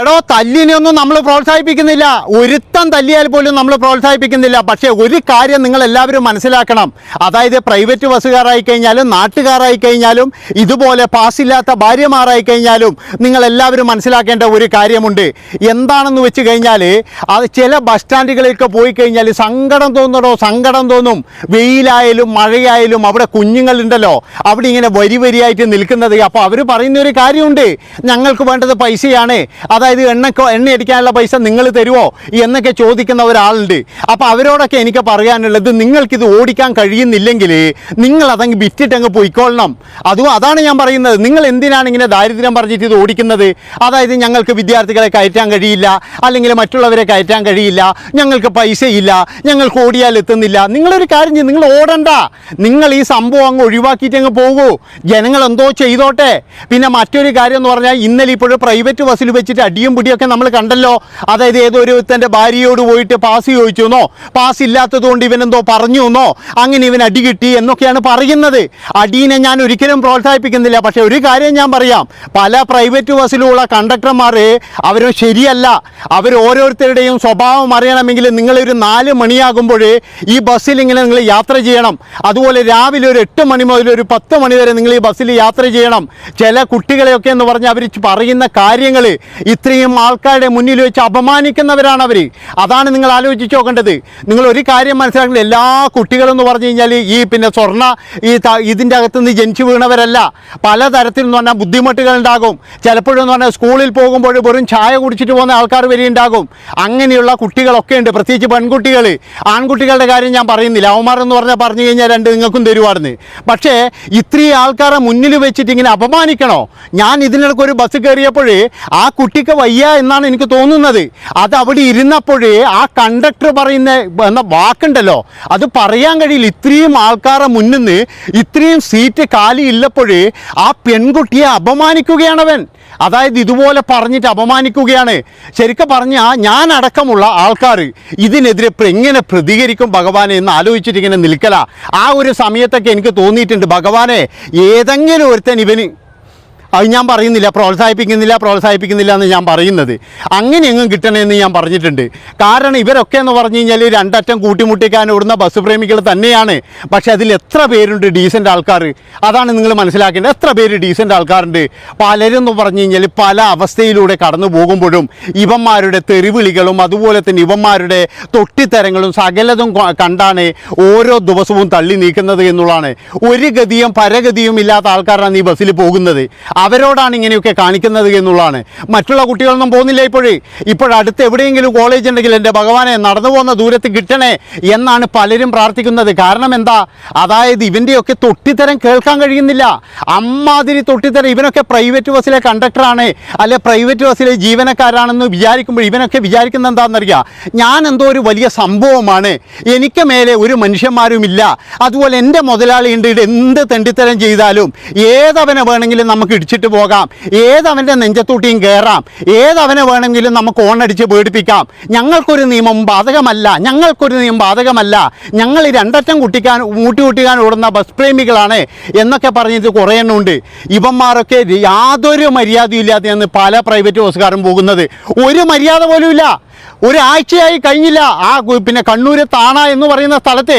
എടോ തല്ലിനെയൊന്നും നമ്മൾ പ്രോത്സാഹിപ്പിക്കുന്നില്ല. ഒരുത്തം തല്ലിയാൽ പോലും നമ്മൾ പ്രോത്സാഹിപ്പിക്കുന്നില്ല. പക്ഷേ ഒരു കാര്യം നിങ്ങൾ എല്ലാവരും മനസ്സിലാക്കണം. അതായത് പ്രൈവറ്റ് ബസ്സുകാരായി കഴിഞ്ഞാലും നാട്ടുകാരായി കഴിഞ്ഞാലും ഇതുപോലെ പാസ്സില്ലാത്ത ഭാര്യമാരായി കഴിഞ്ഞാലും നിങ്ങൾ എല്ലാവരും മനസ്സിലാക്കേണ്ട ഒരു കാര്യമുണ്ട്. എന്താണെന്ന് വെച്ച് കഴിഞ്ഞാൽ അത് ചില ബസ് സ്റ്റാൻഡുകളിലൊക്കെ പോയി കഴിഞ്ഞാൽ സങ്കടം തോന്നണോ സങ്കടം തോന്നും. വെയിലായാലും മഴയായാലും അവിടെ കുഞ്ഞുങ്ങളുണ്ടല്ലോ. അവിടെ ഇങ്ങനെ വരി വരിയായിട്ട് നിൽക്കുന്നത്. അപ്പോൾ അവർ പറയുന്ന ഒരു കാര്യമുണ്ട്. ഞങ്ങൾക്ക് വേണ്ടത് പൈസയാണ്. അതായത് എണ്ണക്കോ എണ്ണ അടിക്കാനുള്ള പൈസ നിങ്ങൾ തരുമോ എന്നൊക്കെ ചോദിക്കുന്ന ഒരാളുണ്ട്. അപ്പോൾ അവരോടൊക്കെ എനിക്ക് പറയാനുള്ളത് നിങ്ങൾക്കിത് ഓടിക്കാൻ കഴിയുന്നില്ലെങ്കിൽ നിങ്ങൾ അതങ്ങ് വിറ്റിട്ടങ്ങ് പോയിക്കൊള്ളണം. അതും അതാണ് ഞാൻ പറയുന്നത്. നിങ്ങൾ എന്തിനാണ് ഇങ്ങനെ ദാരിദ്ര്യം പറഞ്ഞിട്ട് ഇത് ഓടിക്കുന്നത്? അതായത് ഞങ്ങൾക്ക് വിദ്യാർത്ഥികളെ കയറ്റാൻ കഴിയില്ല അല്ലെങ്കിൽ മറ്റുള്ളവരെ കയറ്റാൻ കഴിയില്ല ഞങ്ങൾക്ക് പൈസയില്ല ഞങ്ങൾക്ക് ഓടിയാൽ എത്തുന്നില്ല. നിങ്ങളൊരു കാര്യം ചെയ്യും നിങ്ങൾ ഓടണ്ട. നിങ്ങൾ ഈ സംഭവം അങ്ങ് ഒഴിവാക്കിയിട്ട് അങ്ങ് പോകൂ. ജനങ്ങൾ എന്തോ ചെയ്തോട്ടെ. പിന്നെ മറ്റൊരു കാര്യം എന്ന് പറഞ്ഞാൽ ഇന്നലെ ഇപ്പോഴും പ്രൈവറ്റ് ബസ്സിൽ വെച്ചിട്ട് അടിയും പിടിയൊക്കെ നമ്മൾ കണ്ടല്ലോ. അതായത് ഏതൊരുത്തന്റെ ഭാര്യയോട് പോയിട്ട് പാസ് ചോദിച്ചു എന്നോ പാസ് ഇല്ലാത്തത് കൊണ്ട് ഇവനെന്തോ പറഞ്ഞു എന്നോ അങ്ങനെ ഇവൻ അടി കിട്ടി എന്നൊക്കെയാണ് പറയുന്നത്. അടീനെ ഞാൻ ഒരിക്കലും പ്രോത്സാഹിപ്പിക്കുന്നില്ല. പക്ഷേ ഒരു കാര്യം ഞാൻ പറയാം. പല പ്രൈവറ്റ് ബസ്സിലുള്ള കണ്ടക്ടർമാർ അവർ ശരിയല്ല. അവർ ഓരോരുത്തരുടെയും സ്വഭാവം അറിയണമെങ്കിൽ നിങ്ങളൊരു നാല് മണിയാകുമ്പോൾ ഈ ബസ്സിൽ ഇങ്ങനെ നിങ്ങൾ യാത്ര ചെയ്യണം. അതുപോലെ രാവിലെ ഒരു എട്ട് മണി മുതൽ ഒരു പത്ത് മണി വരെ നിങ്ങൾ ഈ ബസ്സിൽ യാത്ര ചെയ്യണം. ചില കുട്ടികളെയൊക്കെ എന്ന് പറഞ്ഞാൽ അവർ പറയുന്ന കാര്യങ്ങൾ ഇത്രയും ആൾക്കാരുടെ മുന്നിൽ വെച്ച് അപമാനിക്കുന്നവരാണ് അവർ അതാണ് നിങ്ങൾ ആലോചിച്ച് നോക്കേണ്ടത്. നിങ്ങൾ ഒരു കാര്യം മനസ്സിലാക്കുന്നത് എല്ലാ കുട്ടികളെന്ന് പറഞ്ഞു കഴിഞ്ഞാൽ ഈ പിന്നെ സ്വർണ ഈ ഇതിന്റെ ഇതിന്റെ അകത്തുനിന്ന് ജനിച്ചു വീണവരല്ല. പലതരത്തിൽ എന്ന് പറഞ്ഞാൽ ബുദ്ധിമുട്ടുകൾ ഉണ്ടാകും. ചിലപ്പോഴെന്ന് പറഞ്ഞാൽ സ്കൂളിൽ പോകുമ്പോൾ വെറും ചായ കുടിച്ചിട്ട് പോകുന്ന ആൾക്കാർ വരെ ഉണ്ടാകും. അങ്ങനെയുള്ള കുട്ടികളൊക്കെ ഉണ്ട്. പ്രത്യേകിച്ച് പെൺകുട്ടികൾ. ആൺകുട്ടികളുടെ കാര്യം ഞാൻ പറയുന്നില്ല. അവന്മാർ എന്ന് പറഞ്ഞാൽ പറഞ്ഞു കഴിഞ്ഞാൽ രണ്ട് നിങ്ങൾക്കും തരുവായിരുന്നു പക്ഷേ ഇത്രയും ആൾക്കാരെ മുന്നിൽ വെച്ചിട്ട് ഇങ്ങനെ അപമാനിക്കണോ? ഞാൻ ഇതിനിടയ്ക്ക് ഒരു ബസ് കയറിയപ്പോൾ ആ കുട്ടിക്ക് വയ്യ എന്നാണ് എനിക്ക് തോന്നുന്നത്. അത് അവിടെ ഇരുന്നപ്പോഴേ ആ കണ്ടക്ടർ പറയുന്ന എന്ന വാക്കുണ്ടല്ലോ. അത് പറയാൻ കഴിയില്ല. ഇത്രയും ആൾക്കാരെ മുന്നിൽ ഇത്രയും സീറ്റ് കാലി ഇല്ലപ്പോഴേ ആ പെൺകുട്ടിയെ അപമാനിക്കുകയാണവൻ. അതായത് ഇതുപോലെ പറഞ്ഞിട്ട് അപമാനിക്കുകയാണ്. ശരിക്കും പറഞ്ഞാൽ ഞാൻ അടക്കമുള്ള ആൾക്കാർ ഇതിനെതിരെ എങ്ങനെ പ്രതികരിക്കും ഭഗവാനെ എന്ന് ആലോചിച്ചിട്ട് ഇങ്ങനെ നിൽക്കല. ആ ഒരു സമയത്തൊക്കെ എനിക്ക് തോന്നിയിട്ടുണ്ട് ഭഗവാനെ ഏതെങ്കിലും ഒരുത്തൻ ഇവന് അത് ഞാൻ പറയുന്നില്ല പ്രോത്സാഹിപ്പിക്കുന്നില്ല പ്രോത്സാഹിപ്പിക്കുന്നില്ല എന്ന് ഞാൻ പറയുന്നത്. എങ്ങും കിട്ടണമെന്ന് ഞാൻ പറഞ്ഞിട്ടുണ്ട്. കാരണം ഇവരൊക്കെ എന്ന് പറഞ്ഞു കഴിഞ്ഞാൽ രണ്ടറ്റം കൂട്ടിമുട്ടിക്കാൻ ഓടുന്ന ബസ് പ്രേമികൾ തന്നെയാണ്. പക്ഷേ അതിൽ എത്ര പേരുണ്ട് ഡീസന്റ് ആൾക്കാർ അതാണ് നിങ്ങൾ മനസ്സിലാക്കേണ്ടത്. എത്ര പേര് ഡീസന്റ് ആൾക്കാരുണ്ട്? പലരും എന്ന് പറഞ്ഞു കഴിഞ്ഞാൽ പല അവസ്ഥയിലൂടെ കടന്നു പോകുമ്പോഴും ഇവന്മാരുടെ തെറിവിളികളും അതുപോലെ തന്നെ ഇവന്മാരുടെ തൊട്ടിത്തരങ്ങളും സകലതും കണ്ടാണ് ഓരോ ദിവസവും തള്ളി നീക്കുന്നത് എന്നുള്ളതാണ്. ഒരു ഗതിയും പരഗതിയും ഇല്ലാത്ത ആൾക്കാരാണ് ഈ ബസ്സിൽ പോകുന്നത്. അവരോടാണ് ഇങ്ങനെയൊക്കെ കാണിക്കുന്നത് എന്നുള്ളതാണ്. മറ്റുള്ള കുട്ടികളൊന്നും പോകുന്നില്ല ഇപ്പോഴേ. ഇപ്പോഴടുത്ത് എവിടെയെങ്കിലും കോളേജ് ഉണ്ടെങ്കിൽ എന്റെ ഭഗവാനെ നടന്നു പോകുന്ന ദൂരത്ത് കിട്ടണേ എന്നാണ് പലരും പ്രാർത്ഥിക്കുന്നത്. കാരണം എന്താ? അതായത് ഇവന്റെയൊക്കെ തൊട്ടിത്തരം കേൾക്കാൻ കഴിയുന്നില്ല. അമ്മാതിരി തൊട്ടിത്തരം ഇവനൊക്കെ പ്രൈവറ്റ് ബസ്സിലെ കണ്ടക്ടറാണ് അല്ലെ പ്രൈവറ്റ് ബസ്സിലെ ജീവനക്കാരാണെന്ന് വിചാരിക്കുമ്പോൾ ഇവനൊക്കെ വിചാരിക്കുന്ന എന്താണെന്നറിയാം? ഞാൻ എന്തോ ഒരു വലിയ സംഭവമാണ്. എനിക്ക് മേലെ ഒരു മനുഷ്യന്മാരുമില്ല. അതുപോലെ എന്റെ മുതലാളി ഉണ്ട്. ഇവിടെ എന്ത് തെണ്ടിത്തരം ചെയ്താലും ഏതവനെ വേണമെങ്കിലും നമുക്ക് ഇടിച്ചിട്ട് പോകാം. ഏതവന്റെ നെഞ്ചത്തൂട്ടിയും കയറാം ഏതവനെ വേണമെങ്കിലും നമുക്ക് ഓണടിച്ച് പേടിപ്പിക്കാം. ഞങ്ങൾക്കൊരു നിയമം ബാധകമല്ല. ഞങ്ങൾക്കൊരു നിയമം ബാധകമല്ല. ഞങ്ങൾ രണ്ടറ്റം കുട്ടിക്കാൻ മൂട്ടി കുട്ടിക്കാൻ ഓടുന്ന ബസ് പ്രേമികളാണ് എന്നൊക്കെ പറഞ്ഞിട്ട് കുറേ എണ്ണം ഉണ്ട് ഇവന്മാരൊക്കെ യാതൊരു മര്യാദയും ഇല്ലാതെയാണ് പല പ്രൈവറ്റ് ബസ്സുകാരും പോകുന്നത്. ഒരു മര്യാദ പോലും ഇല്ല. ഒരാഴ്ചയായി കഴിഞ്ഞില്ല. ആ പിന്നെ കണ്ണൂർ താണ എന്ന് പറയുന്ന സ്ഥലത്ത്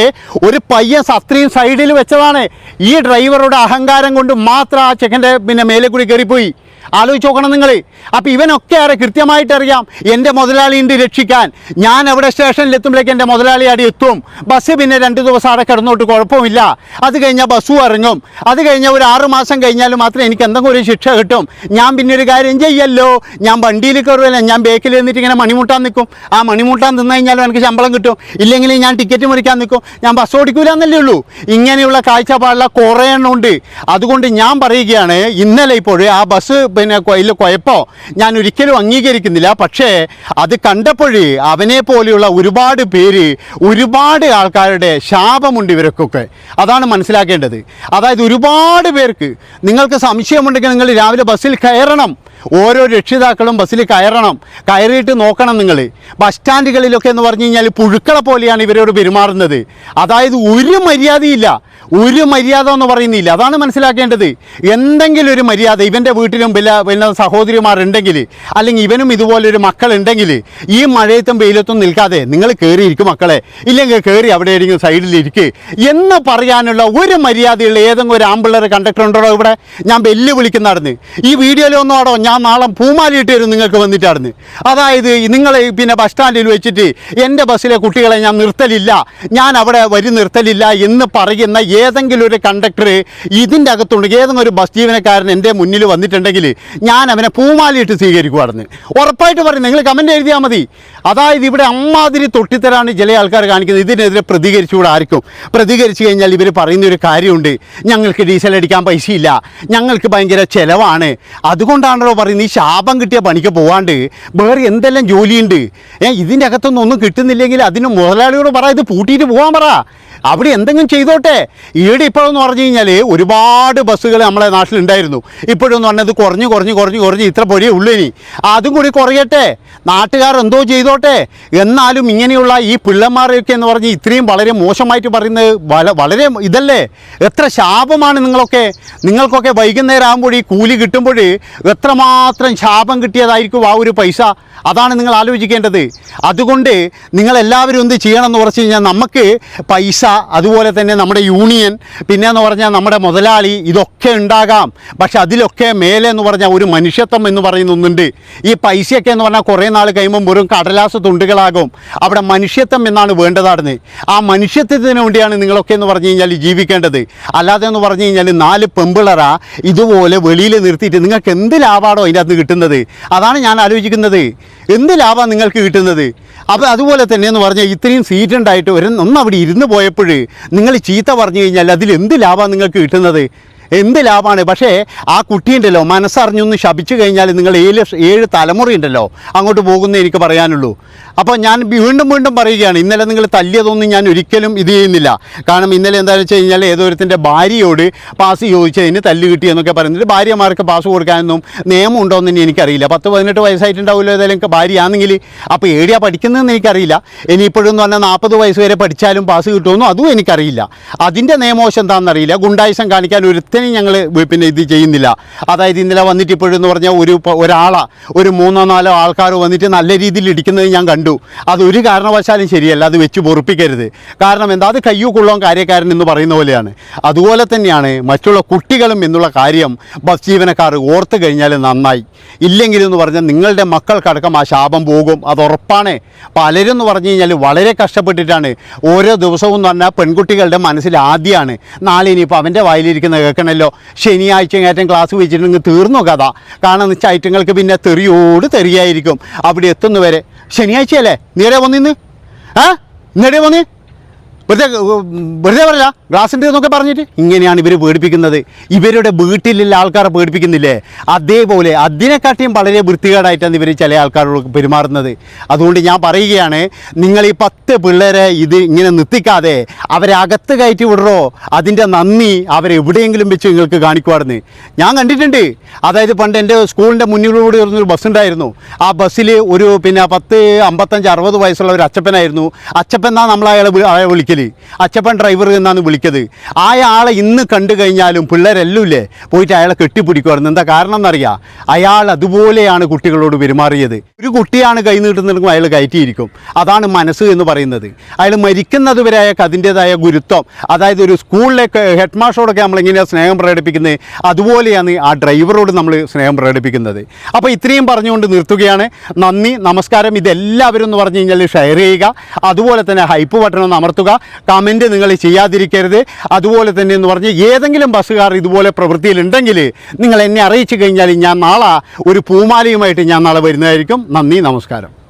ഒരു പയ്യൻ സത്രിയും സൈഡിൽ വെച്ചതാണ്. ഈ ഡ്രൈവറുടെ അഹങ്കാരം കൊണ്ട് മാത്രം ആ ചെക്കന്റെ പിന്നെ മേലെ കൂടി കയറിപ്പോയി ആലോചിച്ച് നോക്കണം നിങ്ങൾ അപ്പോൾ ഇവനൊക്കെ ആരെ കൃത്യമായിട്ട് അറിയാം. എന്റെ മുതലാളിന്റെ രക്ഷിക്കാൻ. ഞാൻ അവിടെ സ്റ്റേഷനിൽ എത്തുമ്പോഴേക്ക് എന്റെ മുതലാളി അവിടെ എത്തും. ബസ് പിന്നെ രണ്ട് ദിവസം അവിടെ കിടന്നോട്ട് കുഴപ്പമില്ല. അത് കഴിഞ്ഞാൽ ബസ്സും ഇറങ്ങും. അത് കഴിഞ്ഞാൽ ഒരു ആറ് മാസം കഴിഞ്ഞാൽ മാത്രമേ എനിക്ക് എന്തെങ്കിലും ഒരു ശിക്ഷ കിട്ടും. ഞാൻ പിന്നെ ഒരു കാര്യം ചെയ്യല്ലോ. ഞാൻ വണ്ടിയിൽ കയറുമല്ല ഞാൻ ബേക്കിൽ നിന്നിട്ട് ഇങ്ങനെ മണിമുട്ടാൻ നിൽക്കും. ആ മണിമുട്ടാൻ നിന്ന് കഴിഞ്ഞാലും എനിക്ക് ശമ്പളം കിട്ടും. ഇല്ലെങ്കിൽ ഞാൻ ടിക്കറ്റ് മുറിക്കാൻ നിൽക്കും. ഞാൻ ബസ് ഓടിക്കൂല എന്നല്ലേ ഉള്ളൂ. ഇങ്ങനെയുള്ള കാഴ്ചപ്പാടുള്ള കുറേ എണ്ണം ഉണ്ട്. അതുകൊണ്ട് ഞാൻ പറയുകയാണ് ഇന്നലെ ഇപ്പോഴേ ആ ബസ് പിന്നെ അതിൽ കുഴപ്പമോ ഞാൻ ഒരിക്കലും അംഗീകരിക്കുന്നില്ല. പക്ഷേ അത് കണ്ടപ്പോഴേ അവനെ പോലെയുള്ള ഒരുപാട് പേര് ഒരുപാട് ആൾക്കാരുടെ ശാപമുണ്ട് ഇവർക്കൊക്കെ. അതാണ് മനസ്സിലാക്കേണ്ടത്. അതായത് ഒരുപാട് പേർക്ക് നിങ്ങൾക്ക് സംശയമുണ്ടെങ്കിൽ നിങ്ങൾ രാവിലെ ബസ്സിൽ കയറണം. ഓരോ രക്ഷിതാക്കളും ബസ്സിൽ കയറണം. കയറിയിട്ട് നോക്കണം നിങ്ങൾ. ബസ് സ്റ്റാൻഡുകളിലൊക്കെ എന്ന് പറഞ്ഞു കഴിഞ്ഞാൽ പുഴുക്കളെ പോലെയാണ് ഇവരോട് പെരുമാറുന്നത്. അതായത് ഒരു മര്യാദയില്ല. ഒരു മര്യാദ എന്ന് പറയുന്നില്ല. അതാണ് മനസ്സിലാക്കേണ്ടത്. എന്തെങ്കിലും ഒരു മര്യാദ ഇവന്റെ വീട്ടിലും വില പിന്നെ സഹോദരിമാരുണ്ടെങ്കിൽ അല്ലെങ്കിൽ ഇവനും ഇതുപോലൊരു മക്കളുണ്ടെങ്കിൽ ഈ മഴയത്തും വെയിലത്തും നിൽക്കാതെ നിങ്ങൾ കയറിയിരിക്കും മക്കളെ. ഇല്ലെങ്കിൽ കയറി അവിടെ സൈഡിൽ സൈഡിലിരിക്കുക എന്ന് പറയാനുള്ള ഒരു മര്യാദയുള്ള ഏതെങ്കിലും ഒരു ആമ്പിള്ളേർ കണ്ടക്ടർ ഉണ്ടോ ഇവിടെ? ഞാൻ വെല്ലു വിളിക്കുന്നായിരുന്നു ഈ വീഡിയോയിലൊന്നും ആടോ ഞാൻ നാളെ പൂമാലിയിട്ട് വരും നിങ്ങൾക്ക് വന്നിട്ടായിരുന്നു അതായത് നിങ്ങൾ പിന്നെ ബസ് സ്റ്റാൻഡിൽ വെച്ചിട്ട് എന്റെ ബസ്സിലെ കുട്ടികളെ ഞാൻ നിർത്തലില്ല. ഞാൻ അവിടെ വരി നിർത്തലില്ല എന്ന് പറയുന്ന ഏതെങ്കിലും ഒരു കണ്ടക്ടർ ഇതിന്റെ അകത്തുണ്ട്. ഏതെങ്കിലും ഒരു ബസ് ജീവനക്കാരൻ എന്റെ മുന്നിൽ വന്നിട്ടുണ്ടെങ്കിൽ ഞാൻ അവനെ പൂമാലിയിട്ട് സ്വീകരിക്കുമായിരുന്നു ഉറപ്പായിട്ട് പറയും. നിങ്ങൾ കമന്റ് എഴുതിയാൽ മതി. അതായത് ഇവിടെ അമ്മാതിരി തൊട്ടിത്തരാണ് ചില ആൾക്കാർ കാണിക്കുന്നത്. ഇതിനെതിരെ പ്രതികരിച്ചുകൂടെ ആർക്കും? പ്രതികരിച്ചു കഴിഞ്ഞാൽ ഇവർ പറയുന്ന ഒരു കാര്യമുണ്ട്. ഞങ്ങൾക്ക് ഡീസൽ അടിക്കാൻ പൈസയില്ല. ഞങ്ങൾക്ക് ഭയങ്കര ചിലവാണ്. അതുകൊണ്ടാണല്ലോ പറയുന്നത് ഈ ശാപം കിട്ടിയ പണിക്ക് പോകാണ്ട് വേറെ എന്തെല്ലാം ജോലിയുണ്ട്? ഏ ഇതിന്റെ അകത്തൊന്നും ഒന്നും കിട്ടുന്നില്ലെങ്കിൽ അതിന് മുതലാളിയോട് പറ. ഇത് പൂട്ടിയിട്ട് പോകാൻ പറ. അവിടെ എന്തെങ്കിലും ചെയ്തോട്ടെ. ഈടെ ഇപ്പോഴെന്ന് പറഞ്ഞു കഴിഞ്ഞാൽ ഒരുപാട് ബസ്സുകൾ നമ്മളെ നാട്ടിലുണ്ടായിരുന്നു. ഇപ്പോഴെന്ന് പറഞ്ഞത് കുറഞ്ഞ് കുറഞ്ഞ് കുറഞ്ഞ് കുറഞ്ഞ് ഇത്ര പൊടിയേ ഉള്ളൂ ഇനി. അതും കൂടി കുറയട്ടെ. നാട്ടുകാർ എന്തോ ചെയ്തോട്ടെ. എന്നാലും ഇങ്ങനെയുള്ള ഈ പിള്ളന്മാരെയൊക്കെ എന്ന് പറഞ്ഞ് ഇത്രയും വളരെ മോശമായിട്ട് പറയുന്നത് വളരെ ഇതല്ലേ? എത്ര ശാപമാണ് നിങ്ങളൊക്കെ. നിങ്ങൾക്കൊക്കെ വൈകുന്നേരം ആകുമ്പോൾ ഈ കൂലി കിട്ടുമ്പോൾ എത്രമാത്രം ശാപം കിട്ടിയതായിരിക്കും ആ ഒരു പൈസ. അതാണ് നിങ്ങൾ ആലോചിക്കേണ്ടത്. അതുകൊണ്ട് നിങ്ങളെല്ലാവരും എന്ത് ചെയ്യണം എന്ന് പറഞ്ഞു കഴിഞ്ഞാൽ നമുക്ക് പൈസ അതുപോലെ തന്നെ നമ്മുടെ യൂണിയൻ പിന്നെ എന്ന് പറഞ്ഞാൽ നമ്മുടെ മുതലാളി ഇതൊക്കെ ഉണ്ടാകാം. പക്ഷെ അതിലൊക്കെ മേലെ എന്ന് പറഞ്ഞാൽ ഒരു മനുഷ്യത്വം എന്ന് പറയുന്ന ഒന്നുണ്ട്. ഈ പൈസയൊക്കെ എന്ന് പറഞ്ഞാൽ കുറേ നാൾ കഴിയുമ്പോൾ വെറും കടലാസ തുണ്ടുകളാകും. അവിടെ മനുഷ്യത്വം എന്നാണ് വേണ്ടതാടുന്നത്. ആ മനുഷ്യത്വത്തിന് വേണ്ടിയാണ് നിങ്ങളൊക്കെ എന്ന് പറഞ്ഞു കഴിഞ്ഞാൽ ജീവിക്കേണ്ടത്. അല്ലാതെ എന്ന് പറഞ്ഞു കഴിഞ്ഞാൽ നാല് പെമ്പിളറ ഇതുപോലെ വെളിയിൽ നിർത്തിയിട്ട് നിങ്ങൾക്ക് എന്ത് ലാഭമാണോ അതിന്റെ അകത്ത് കിട്ടുന്നത്? അതാണ് ഞാൻ ആലോചിക്കുന്നത്. എന്ത് ലാഭമാണ് നിങ്ങൾക്ക് കിട്ടുന്നത്? അപ്പോൾ അതുപോലെ തന്നെ എന്ന് പറഞ്ഞാൽ ഇത്രയും സീറ്റ് ഉണ്ടായിട്ട് ഒരു ഒന്ന് അവിടെ ഇരുന്ന് പോയപ്പോൾ നിങ്ങൾ ചീത്ത പറഞ്ഞു കഴിഞ്ഞാൽ അതിൽ എന്ത് ലാഭമാണ് നിങ്ങൾക്ക് കിട്ടുന്നത്? എന്ത് ലാഭമാണ്? പക്ഷേ ആ കുട്ടിയുണ്ടല്ലോ മനസ്സറിഞ്ഞൊന്ന് ശപിച്ചു കഴിഞ്ഞാൽ നിങ്ങൾ ഏഴ് ഏഴ് തലമുറയുണ്ടല്ലോ അങ്ങോട്ട് പോകുന്നേ എനിക്ക് പറയാനുള്ളൂ. അപ്പോൾ ഞാൻ വീണ്ടും വീണ്ടും പറയുകയാണ് ഇന്നലെ നിങ്ങൾ തല്ലിയതൊന്നും ഞാൻ ഒരിക്കലും ഇത് ചെയ്യുന്നില്ല. കാരണം ഇന്നലെ എന്താണെന്ന് വെച്ച് കഴിഞ്ഞാൽ ഏതോരത്തിന്റെ ഭാര്യയോട് പാസ് ചോദിച്ചതിന് തല്ല് കിട്ടിയെന്നൊക്കെ പറയുന്നത് ഭാര്യമാർക്ക് പാസ് കൊടുക്കാനൊന്നും നിയമം ഉണ്ടോ എന്ന് എനിക്കറിയില്ല. പത്ത് പതിനെട്ട് വയസ്സായിട്ടുണ്ടാവില്ലോ ഏതായാലും എനിക്ക് ഭാര്യയാണെങ്കിൽ. അപ്പോൾ ഏടിയാ പഠിക്കുന്നതെന്ന് എനിക്കറിയില്ല. ഇപ്പോഴൊന്നും പറഞ്ഞാൽ നാൽപ്പത് വയസ്സ് വരെ പഠിച്ചാലും പാസ് കിട്ടുമെന്നും അതും എനിക്കറിയില്ല. അതിന്റെ നിയമവശം എന്താണെന്നറിയില്ല. ഗുണ്ടായുസം കാണിക്കാൻ ഒരുത്തനെയും ഞങ്ങൾ പിന്നെ ഇത് ചെയ്യുന്നില്ല. അതായത് ഇന്നലെ വന്നിട്ട് ഇപ്പോഴെന്ന് പറഞ്ഞാൽ ഒരു ഒരാളാ ഒരു മൂന്നോ നാലോ ആൾക്കാർ വന്നിട്ട് നല്ല രീതിയിൽ ഇടിക്കുന്നത് ഞാൻ കണ്ടു. അതൊരു കാരണവശാലും ശരിയല്ല അത് വെച്ച് പൊറുപ്പിക്കരുത്. കാരണം എന്താ അത് കയ്യൂ കൊള്ളോം കാര്യക്കാരൻ എന്ന് പറയുന്ന പോലെയാണ്. അതുപോലെ തന്നെയാണ് മറ്റുള്ള കുട്ടികളും എന്നുള്ള കാര്യം ബസ് ജീവനക്കാർ ഓർത്ത് കഴിഞ്ഞാൽ നന്നായി. ഇല്ലെങ്കിലെന്ന് പറഞ്ഞാൽ നിങ്ങളുടെ മക്കൾക്കടക്കം ആ ശാപം പോകും അത് ഉറപ്പാണ്. പലരും എന്ന് പറഞ്ഞു കഴിഞ്ഞാൽ വളരെ കഷ്ടപ്പെട്ടിട്ടാണ്. ഓരോ ദിവസവും എന്ന് പറഞ്ഞാൽ പെൺകുട്ടികളുടെ മനസ്സിൽ ആദ്യമാണ്. നാളെ ഇനിയിപ്പോൾ അവന്റെ വായിലിരിക്കുന്ന കേൾക്കണമല്ലോ ശനിയാഴ്ച ഏറ്റവും ക്ലാസ് വെച്ചിട്ടുണ്ടെങ്കിൽ തീർന്നു കഥ. കാരണം വെച്ചാൽ ഐറ്റങ്ങൾക്ക് പിന്നെ തെറിയോട് തെറിയായിരിക്കും. അവിടെ എത്തുന്നവരെ. ശനിയാഴ്ചയല്ലേ? നേരെ വന്നിന്ന്? ആ? നേടെ വന്നേ? വെറുതെ വെറുതെ പറയാ ഗ്ലാസിന്റെ എന്നൊക്കെ പറഞ്ഞിട്ട്. ഇങ്ങനെയാണ് ഇവർ പേടിപ്പിക്കുന്നത്. ഇവരുടെ വീട്ടിലുള്ള ആൾക്കാരെ പേടിപ്പിക്കുന്നില്ലേ? അതേപോലെ അതിനെക്കാട്ടിയും വളരെ വൃത്തികേടായിട്ടാണ് ഇവർ ചില ആൾക്കാരോട് പെരുമാറുന്നത്. അതുകൊണ്ട് ഞാൻ പറയുകയാണ് നിങ്ങൾ ഈ പത്ത് പിള്ളേരെ ഇത് ഇങ്ങനെ നിർത്തിക്കാതെ അവരെ അകത്ത് കയറ്റി വിടറോ? അതിന്റെ നന്ദി അവരെവിടെയെങ്കിലും വെച്ച് നിങ്ങൾക്ക് കാണിക്കുവായിരുന്നു ഞാൻ കണ്ടിട്ടുണ്ട്. അതായത് പണ്ട് എന്റെ സ്കൂളിന്റെ മുന്നിലൂടെ ഒരു ബസ് ഉണ്ടായിരുന്നു ആ ബസ്സിൽ ഒരു പിന്നെ പത്ത് അമ്പത്തഞ്ച് അറുപത് വയസ്സുള്ള ഒരു അച്ചപ്പനായിരുന്നു. അച്ചപ്പൻ എന്നാണ് നമ്മൾ അയാളെ വിളിക്കുന്നത് വിളിക്കൽ അച്ചപ്പൻ ഡ്രൈവർ എന്നാണ് വിളിക്കത്. അയാളെ ഇന്ന് കണ്ടു കഴിഞ്ഞാലും പിള്ളേരെല്ലാം ഇല്ലേ പോയിട്ട് അയാളെ കെട്ടിപ്പിടിക്കുമായിരുന്നു. എന്താ കാരണം എന്നറിയാം? അയാൾ അതുപോലെയാണ് കുട്ടികളോട് പെരുമാറിയത്. ഒരു കുട്ടിയാണ് കൈ നീട്ടുന്നതെങ്കിൽ അയാൾ കയറ്റിയിരിക്കും. അതാണ് മനസ്സ് എന്ന് പറയുന്നത്. അയാൾ മരിക്കുന്നത് വരെ അയാൾക്ക് അതിന്റെതായ ഗുരുത്വം. അതായത് ഒരു സ്കൂളിലെ ഹെഡ് മാസ്റ്ററോടൊക്കെ നമ്മളെങ്ങനെയാണ് സ്നേഹം പ്രകടിപ്പിക്കുന്നത് അതുപോലെയാണ് ആ ഡ്രൈവറോട് നമ്മൾ സ്നേഹം പ്രകടിപ്പിക്കുന്നത്. അപ്പോൾ ഇത്രയും പറഞ്ഞുകൊണ്ട് നിർത്തുകയാണ്. നന്ദി നമസ്കാരം. ഇതെല്ലാവരും എന്ന് പറഞ്ഞു കഴിഞ്ഞാൽ ഷെയർ ചെയ്യുക. അതുപോലെ തന്നെ ഹൈപ്പ് ബട്ടൺ ഒന്ന് അമർത്തുക. കമന്റ് നിങ്ങൾ ചെയ്യാതിരിക്കരുത്. അതുപോലെ തന്നെ എന്ന് പറഞ്ഞ് ഏതെങ്കിലും ബസ്സുകാർ ഇതുപോലെ പ്രവൃത്തിയിലുണ്ടെങ്കിൽ നിങ്ങൾ എന്നെ അറിയിച്ചു കഴിഞ്ഞാൽ ഞാൻ നാളെ ഒരു പൂമാലയുമായിട്ട് ഞാൻ നാളെ വരുന്നതായിരിക്കും. നന്ദി നമസ്കാരം.